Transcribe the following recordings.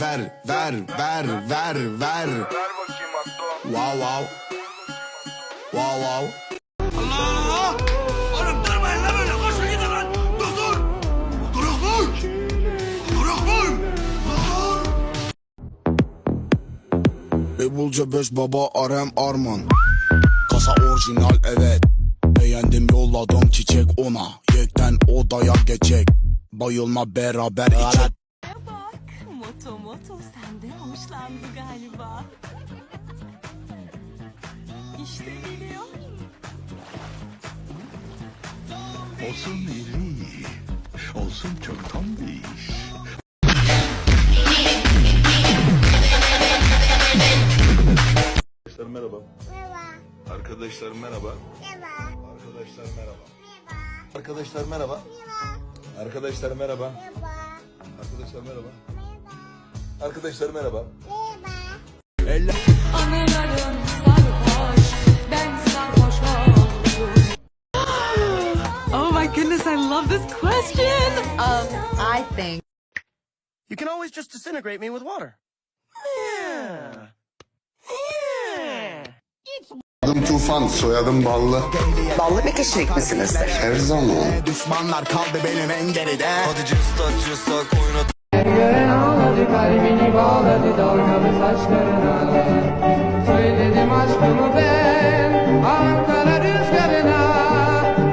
ver ver ver ver ver. Wow wow Wow wow Allah! Oğlum durmayın lan böyle koşun gidin lan. Dur dur. Dur. Dur. Dur. Ebulca 5 baba Arem Arman Kasa orijinal evet Beğendim yolladım çiçek ona Yekten odaya geçecek Bayılma beraber içek hoşlandı galiba. İşte geliyor. Olsun iri, olsun çok tombiş. Arkadaşlar merhaba. Arkadaşlar merhaba. Arkadaşlar merhaba. Arkadaşlar merhaba. Arkadaşlar merhaba. Arkadaşlar merhaba. Arkadaşlar merhaba. Eller Anılarım sarhoş, ben sarhoş oldum. Oh my goodness, I love this question. Um, I think You can always just disintegrate me with water. Adım Tufan, soyadım Ballı. ballı bir kişilik misinizdir? Her zaman. Düşmanlar kaldı benim en geride Gören ağladı kalbini bağladı dalgalı saçlarına Söyledim aşkımı ben Ankara rüzgarına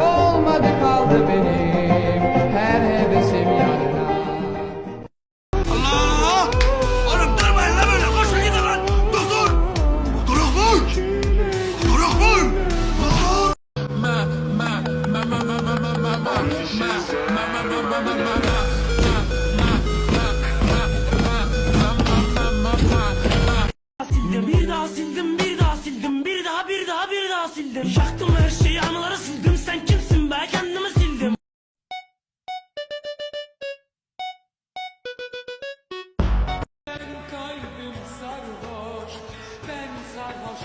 Olmadı kaldı benim her hevesim yarına Allah! Oğlum durmayın lan böyle koşun gidin lan. Dur dur. Duruk dur. Duruk dur. Dur. Sildim. Bir daha sildim bir daha sildim. Bir daha bir daha bir daha sildim. Yaktım her şeyi anıları sildim. Sen kimsin be? Kendimi sildim. Kalbim sarhoş Ben sarhoş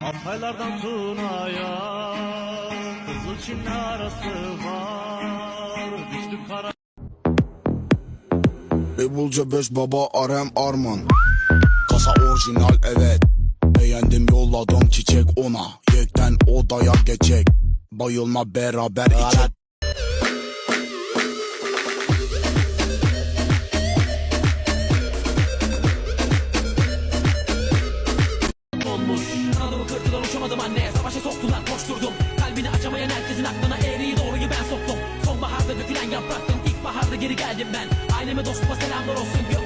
Altaylardan Tuna'ya Kızıl Çin'le arası var. Düştüm kara Ebulca 5 baba Arem Arman. Kasa orijinal evet. Beğendim yolladım çiçek ona. Yekten odaya geçecek Bayılma beraber içek. Olmuş Kanadımı kırdılar uçamadım anne. Savaşa soktular koşturdum. Kalbini açamayan herkesin aklına geri geldim ben. Aileme dostuma selamlar olsun. Gökkuşağındaki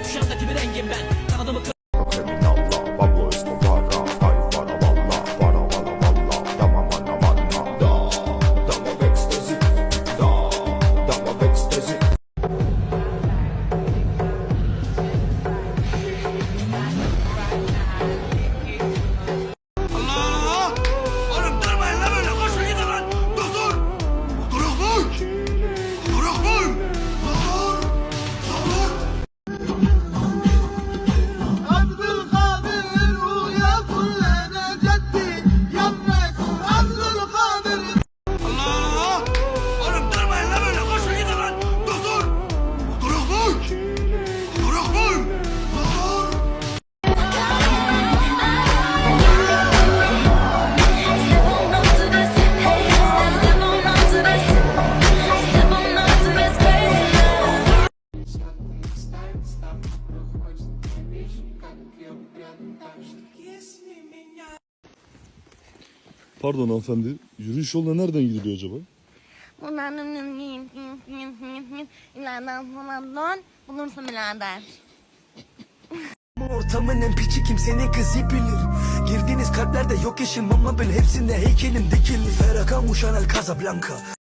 Pardon hanımefendi. Yürüyüş yoluna nereden gidiliyor acaba? Birader. Ortamın en piçi kimsenin kızı bilir Girdiğiniz kalplerde yok yaşım ama ben hepsinde heykelim dikili Ferrakan Chanel Casablanca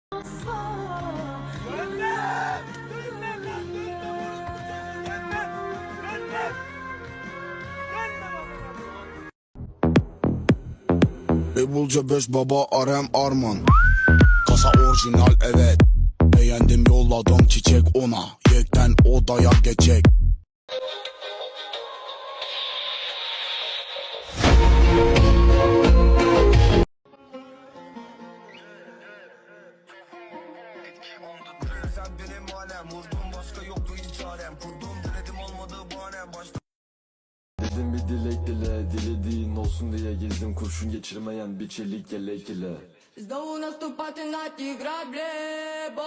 Ebulca 5 baba Arem Arman. Kasa orijinal evet. Beğendim yolladım çiçek ona. Yekten odaya geçecek Dedim bir dilek dile Dilediğin olsun diye gezdim kurşun geçirmeyen bir çelik yelek ile Znowu наступати на ті граблі, бо